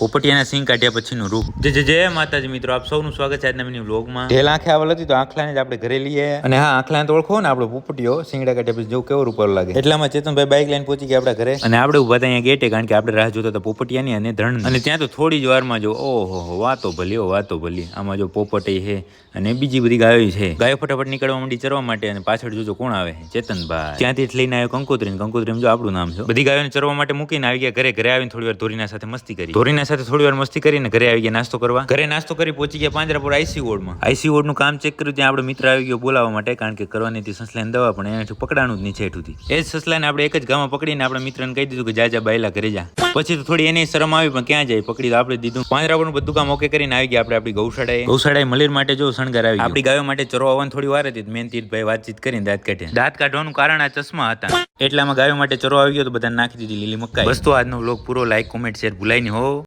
પોપટિયાના સિંહ કાઢ્યા પછીનું રૂપ. જે જે જય માતાજી મિત્રો આપ સૌનું સ્વાગત છે આજના મિની વ્લોગમાં. ઢેલ આંખે આવેલ હતી તો આંખલાને જ આપણે ઘરે લઈએ. અને હા આંખલાને તો ઓળખો ને આપણે પોપટીઓ સિંગડા કાઢ્યા પછી જેવું કેવો રૂપ લાગે. એટલામાં ચેતનભાઈ બાઇક લઈને પહોંચી ગયા આપણા ઘરે. અને આપણે ઊભા ત્યાં ગેટે કારણ કે આપણે રાહ જોતા હતા પોપટિયાની અને ધરણ અને ત્યાં તો થોડી જ વારમાં જો ઓહો હો વાતો ભલી ઓ વાતો ભલી. આમાં જો પોપટી છે અને બીજી બધી ગાયો છે. ગાયો ફટાફટ નીકળવા માંડી ચરવા માટે અને પાછળ જોજો કોણ આવે ચેતનભાઈ. ત્યાંથી જ લઈને આવ્યો કંકોત્રી કંકોત્રી જો આપણું નામ છે બધી ગાયોને ચરવા માટે મૂકીને આવી ગયા ઘરે. ઘરે આવીને થોડી વાર ધોરીના સાથે મસ્તી કરી. ધોરીના સાથે થોડી વાર મસ્તી કરીને ઘરે આવી ગયા નાસ્તો કરવા. ઘરે નાસ્તો કરી પહોંચી ગયા પાંજરાપુર આઈસી વોર્ડમાં. આઈસી વોર્ડનું કામ ચેક કર્યું ત્યાં આપણો મિત્ર આવી ગયો બોલાવવા માટે કારણ કે કરવાની હતી સસલાને દવા પણ એનાથી પકડાણું જ નીચે હેઠુંથી એ જ સસલાને આપણે એક જ ગામમાં પકડીને આપણા મિત્રને કહી દીધું કે જા જા બાયલા ઘરે જા. પછી તો થોડી એની શરમ આવી પણ ક્યાં જાય? પકડી તો આપણે દીધું. પાંજરાપુરનું બધું કામ ઓકે કરીને આવી ગયા આપણે આપણી ગૌશાળાએ. ગૌશાળાએ મલીર માટે જો શણગાર આવી આપણી ગાયો માટે ચરો આવવાની થોડી વાર હતી મેન તીર્થભાઈ વાતચીત કરીને દાંત કાઢ્યા. દાંત કાઢવાનું કારણ આ ચશ્મા હતા. એટલામાં ગાયો માટે ચરો આવી ગયો તો બધાને નાખી દીધી લીલી મકાઈ. બસ તો આજનો વ્લોગ પૂરો લાઈક કોમેન્ટ શેર ભૂલાઈ નહીં હો.